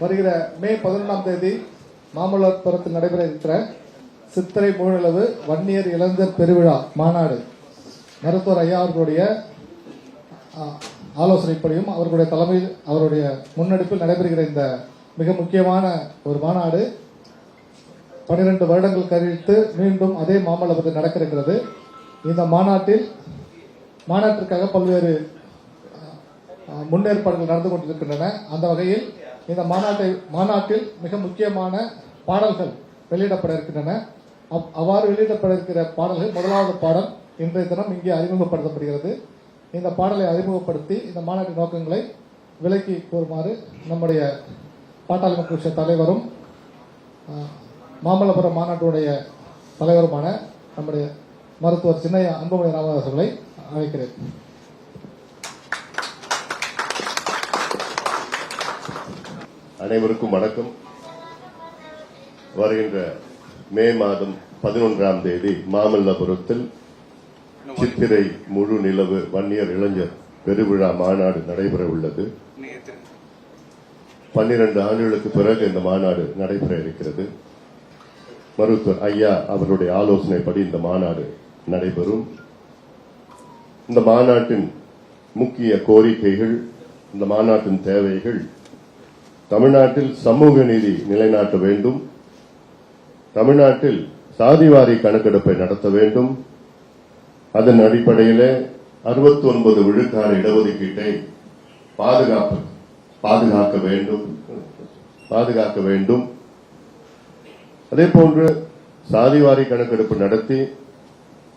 வருகிற மே பதினொன்றாம் தேதி மாமல்லபுரத்தில் நடைபெற இருக்கிற சித்திரை முழுநிலவு வன்னியர் இளைஞர் பெருவிழா மாநாடு. மருத்துவர் ஐயா அவர்களுடைய ஆலோசனைப்படியும் அவர்களுடைய தலைமையில் அவருடைய முன்னெடுப்பில் நடைபெறுகிற இந்த மிக முக்கியமான ஒரு மாநாடு பனிரெண்டு வருடங்கள் கழித்து மீண்டும் அதே மாமல்லபுரத்தில் நடக்க இருக்கிறது இந்த மாநாட்டில் மாநாட்டிற்காக பல்வேறு முன்னேற்பாடுகள் நடந்து கொண்டிருக்கின்றன. அந்த வகையில் இந்த மாநாட்டை மாநாட்டில் மிக முக்கியமான பாடல்கள் வெளியிடப்பட இருக்கின்றன. அவ்- அவ்வாறு வெளியிடப்பட இருக்கிற பாடல்கள் முதலாவது பாடல் இன்றைய தினம் இங்கே அறிமுகப்படுத்தப்படுகிறது. இந்த பாடலை அறிமுகப்படுத்தி இந்த மாநாட்டின் நோக்கங்களை விலக்கி கூறுமாறு நம்முடைய பாட்டாளி மக்கள் தலைவரும் மாமல்லபுரம் மாநாட்டுடைய தலைவருமான நம்முடைய மருத்துவர் சின்னையா அன்புமணி ராமதாஸ் அவர்களை அழைக்கிறேன். அனைவருக்கும் வணக்கம். வருகின்ற மே மாதம் பதினொன்றாம் தேதி மாமல்லபுரத்தில் சித்திரை முழு நிலவு வன்னியர் இளைஞர் பெருவிழா மாநாடு நடைபெற உள்ளது. பன்னிரண்டு ஆண்டுகளுக்கு பிறகு இந்த மாநாடு நடைபெற இருக்கிறது. மருத்துவர் ஐயா அவருடைய ஆலோசனைப்படி இந்த மாநாடு நடைபெறும். இந்த மாநாட்டின் முக்கிய கோரிக்கைகள் இந்த மாநாட்டின் தேவைகள் தமிழ்நாட்டில் சமூக நீதி நிலைநாட்ட வேண்டும். தமிழ்நாட்டில் சாதிவாரி கணக்கெடுப்பை நடத்த வேண்டும். அதன் அடிப்படையில் 69 ஒன்பது விழுக்காடு இடஒதுக்கீட்டை பாதுகாப்பு பாதுகாக்க வேண்டும். பாதுகாக்க வேண்டும். அதே போன்று சாதிவாரி கணக்கெடுப்பு நடத்தி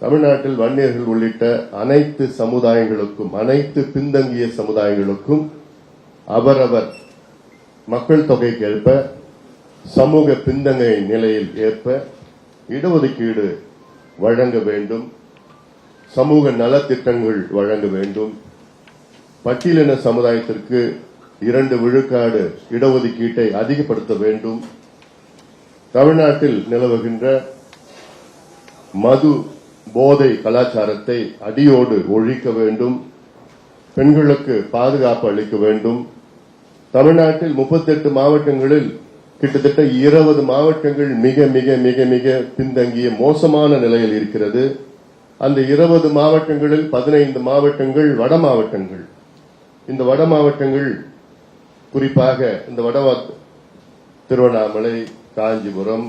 தமிழ்நாட்டில் வன்னியர்கள் உள்ளிட்ட அனைத்து சமுதாயங்களுக்கும் அனைத்து பின்தங்கிய சமுதாயங்களுக்கும் அவரவர் மக்கள் தொகைக்கு ஏற்ப சமூக பின்தங்கிய நிலையில் ஏற்ப இடஒதுக்கீடு வழங்க வேண்டும். சமூக நலத்திட்டங்கள் வழங்க வேண்டும். பட்டியலின சமுதாயத்திற்கு இரண்டு விழுக்காடு இடஒதுக்கீட்டை அதிகப்படுத்த வேண்டும். தமிழ்நாட்டில் நிலவுகின்ற மது போதை கலாச்சாரத்தை அடியோடு ஒழிக்க வேண்டும். பெண்களுக்கு பாதுகாப்பு அளிக்க வேண்டும். தமிழ்நாட்டில் 38 மாவட்டங்களில் கிட்டத்தட்ட இருபது மாவட்டங்கள் மிக மிக மிக மிக பின்தங்கிய மோசமான நிலையில் இருக்கிறது. அந்த இருபது மாவட்டங்களில் பதினைந்து மாவட்டங்கள் வட மாவட்டங்கள். இந்த வட மாவட்டங்கள் குறிப்பாக இந்த வட திருவண்ணாமலை காஞ்சிபுரம்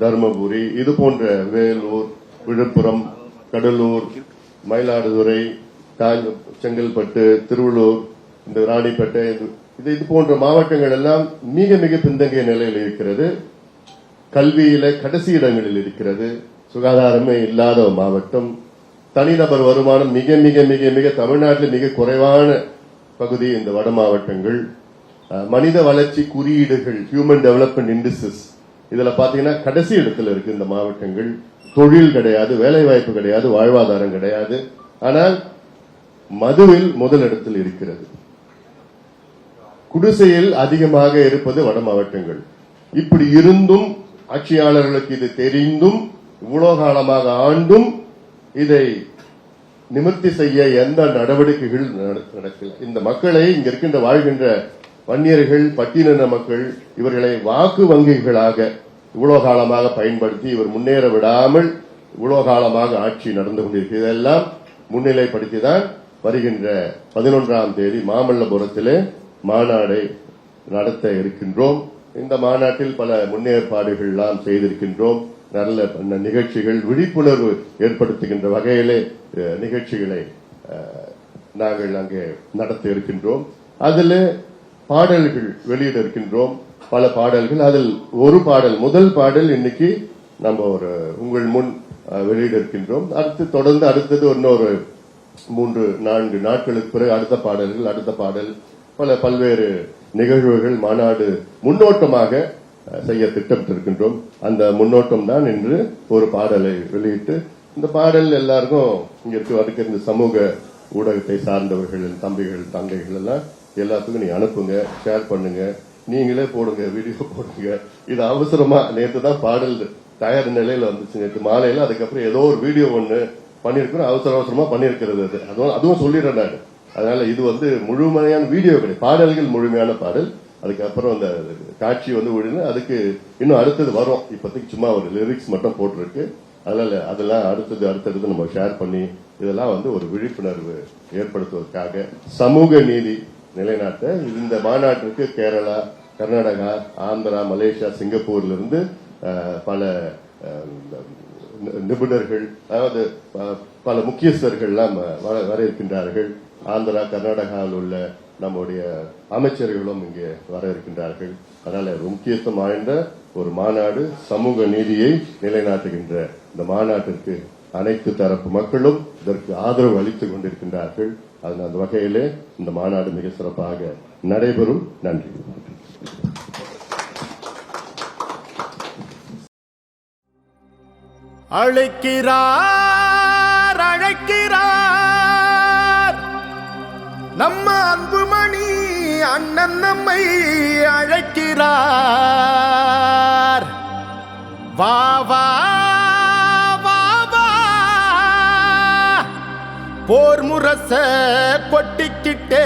தருமபுரி இது போன்ற வேலூர் விழுப்புரம் கடலூர் மயிலாடுதுறை செங்கல்பட்டு திருவள்ளூர் இந்த ராணிப்பேட்டை இது- இது போன்ற மாவட்டங்கள் எல்லாம் மிக மிக பின்தங்கிய நிலையில் இருக்கிறது. கல்வியில கடைசி இடங்களில் இருக்கிறது. சுகாதாரமே இல்லாத மாவட்டம். தனிநபர் வருமானம் மிக மிக மிக மிக தமிழ்நாட்டில் மிக குறைவான பகுதி இந்த வட மாவட்டங்கள். மனித வளர்ச்சி குறியீடுகள் ஹியூமன் டெவலப்மெண்ட் இண்டஸ்ட்ரிஸ் இதுல பாத்தீங்கன்னா கடைசி இடத்துல இருக்கு இந்த மாவட்டங்கள். தொழில் கிடையாது வேலை வாய்ப்பு கிடையாது வாழ்வாதாரம் கிடையாது. ஆனால் மதுவில் முதலிடத்தில் இருக்கிறது. குடிசையில் அதிகமாக இருப்பது வட மாவட்டங்கள். இப்படி இருந்தும் ஆட்சியாளர்களுக்கு இது தெரிந்தும் இவ்வளவு காலமாக ஆண்டும் இதை நிவர்த்தி செய்ய எந்த நடவடிக்கைகள் நட- நடக்கல. இந்த மக்களை இங்க இருக்கின்ற வாழ்கின்ற வன்னியர்கள் பட்டியலின மக்கள் இவர்களை வாக்கு வங்கிகளாக இவ்வளவு காலமாக பயன்படுத்தி இவர் முன்னேற விடாமல் இவ்வளவு காலமாக ஆட்சி நடந்து கொண்டிருக்கிறது. இதெல்லாம் முன்னிலைப்படுத்திதான் வருகின்ற பதினொன்றாம் தேதி மாமல்லபுரத்திலே மாநாடை நடத்த இருக்கின்றோம். இந்த மாநாட்டில் பல முன்னேற்பாடுகள் எல்லாம் செய்திருக்கின்றோம். நல்ல நிகழ்ச்சிகள் விழிப்புணர்வு ஏற்படுத்துகின்ற வகையிலே நிகழ்ச்சிகளை நாங்கள் அங்கே நடத்த இருக்கின்றோம். அதில் பாடல்கள் வெளியிட இருக்கின்றோம். பல பாடல்கள் அதில் ஒரு பாடல் முதல் பாடல் இன்னைக்கு நம்ம ஒரு உங்கள் முன் வெளியிட இருக்கின்றோம். அடுத்து தொடர்ந்து அடுத்தது இன்னொரு மூன்று நான்கு நாட்களுக்கு பிறகு அடுத்த பாடல்கள் அடுத்த பாடல் பல பல்வேறு நிகழ்வுகள் மாநாடு முன்னோட்டமாக செய்ய திட்டமிட்டிருக்கின்றோம். அந்த முன்னோட்டம் தான் இன்று ஒரு பாடலை வெளியிட்டு இந்த பாடல் எல்லாருக்கும் இங்க இருக்கு இந்த சமூக ஊடகத்தை சார்ந்தவர்கள் தம்பிகள் தங்கைகள் எல்லாம் எல்லாத்துக்கும் நீ அனுப்புங்க ஷேர் பண்ணுங்க நீங்களே போடுங்க வீடியோ போடுங்க. இது அவசரமா நேற்று தான் பாடல் தயார் நிலையில வந்துச்சு. நேற்று மாலையில அதுக்கப்புறம் ஏதோ ஒரு வீடியோ ஒன்று பண்ணிருக்கிறோம். அவசர அவசரமா பண்ணிருக்கிறது அது. அதுவும் சொல்லிடுறேன் நான். அதனால இது வந்து முழுமையான வீடியோ கிடையாது. பாடல்கள் முழுமையான பாடல். அதுக்கப்புறம் அந்த காட்சி வந்து விழுந்து அதுக்கு இன்னும் அடுத்தது வரும். இப்போதைக்கு சும்மா ஒரு லிரிக்ஸ் மட்டும் போட்டிருக்கு. அதனால அதெல்லாம் அடுத்தது அடுத்தடுத்து நம்ம ஷேர் பண்ணி இதெல்லாம் வந்து ஒரு விழிப்புணர்வு ஏற்படுத்துவதற்காக சமூக நீதி நிலைநாட்ட இந்த மாநாட்டிற்கு கேரளா கர்நாடகா ஆந்திரா மலேசியா சிங்கப்பூர்ல இருந்து பல நிபுணர்கள் அதாவது ப- பல முக்கியஸ்தர்கள்லாம் வர இருக்கின்றார்கள் ஆந்திரா கர்நாடகாவில் உள்ள நம்முடைய அமைச்சர்களும் இங்கே வர இருக்கின்றார்கள். அதனால முக்கியத்துவம் வாய்ந்த ஒரு மாநாடு சமூக நீதியை நிலைநாட்டுகின்ற இந்த மாநாட்டிற்கு அனைத்து தரப்பு மக்களும் இதற்கு ஆதரவு அளித்துக் கொண்டிருக்கின்றார்கள். அதன் அந்த வகையிலே இந்த மாநாடு மிக சிறப்பாக நடைபெறும். நன்றி. அழைக்கிறார் அழைக்கிறார். அண்ணன் நம்மை அழைக்கிறார் வா வா. போர் முரச கொட்டிக்கிட்டே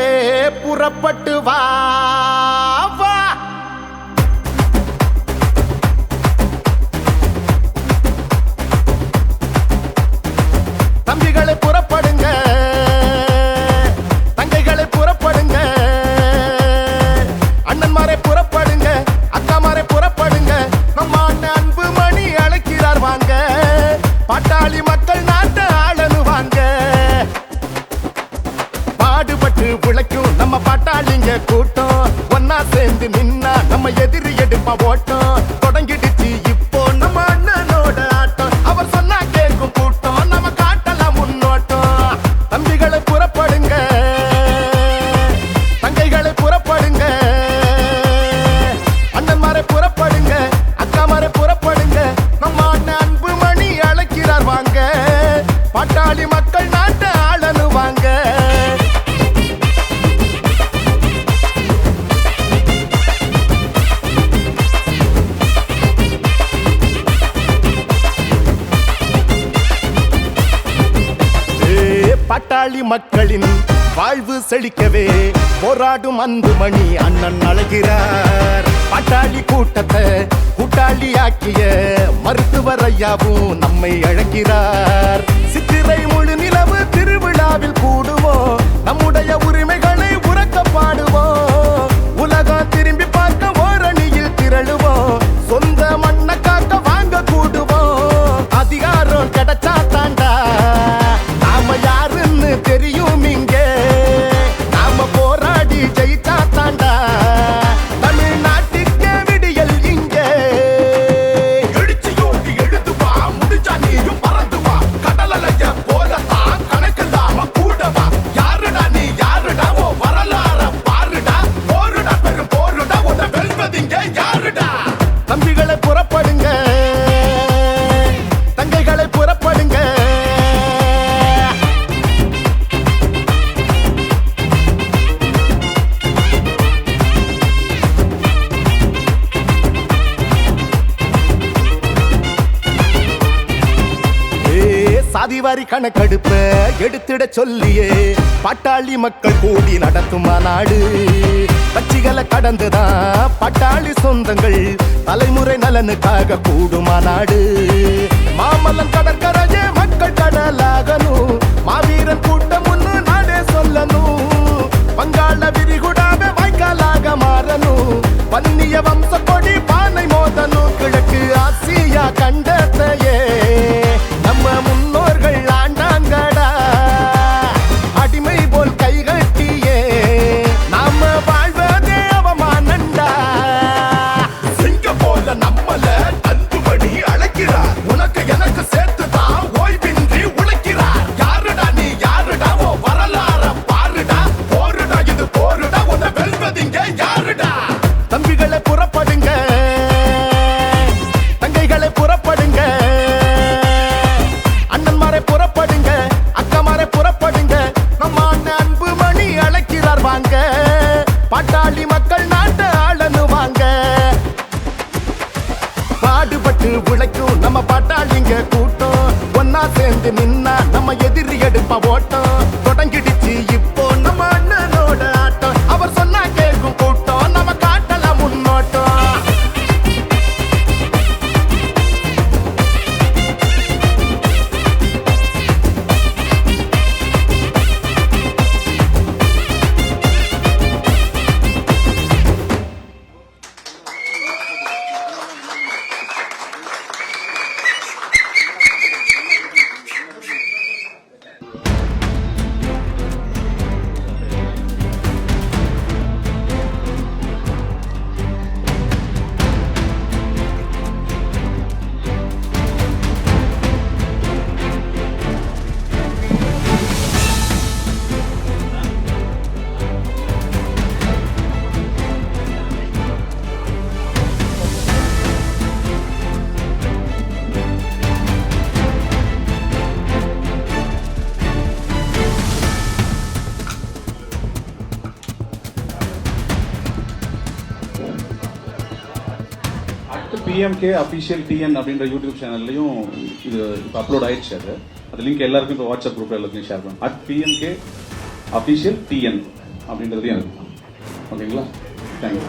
புறப்பட்டு வா. மக்களின் வாழ்வு செழிக்கவே போராடும் அன்பு மணி அண்ணன் அழகிறார். பாட்டாளி கூட்டத்தை கூட்டாளி ஆக்கிய மருத்துவர் ஐயாவும் நம்மை அழைக்கிறார். சித்திரை சாதிவாரி கணக்கெடுப்ப எடுத்திட சொல்லியே. பாட்டாளி மக்கள் கூடி நடத்தும் மாநாடு கட்சிகளை கடந்துதான் பாட்டாளி சொந்தங்கள் தலைமுறை நலனுக்காக கூடும் மாநாடு மாமல்லம் கடற்கரையே மக்கள் கடலாகணும். பாட்டாளி மக்கள் நாட்டை ஆளனு வாங்க. பாடுபட்டு உழைக்கும் நம்ம பாட்டாளிங்க கூட்டம். ஒன்னா சேர்ந்து நின்னா நம்ம எதிரி எடுப்ப ஓட்டம். தொடங்கிடுச்சு இப்போ. பிஎம்கே அஃபிஷியல் டிஎன் அப்படின்ற யூடியூப் சேனல்லையும் இது இப்போ அப்லோட் ஆயிடுச்சு அது. அது லிங்க் எல்லாருக்கும் இப்போ வாட்ஸ்அப் குரூப்பில் எல்லாத்தையும் ஷேர் பண்ணும் அட் பிஎம்கே அஃபிஷியல் டிஎன் அப்படின்றதையும் எனக்கு ஓகேங்களா தேங்க்யூ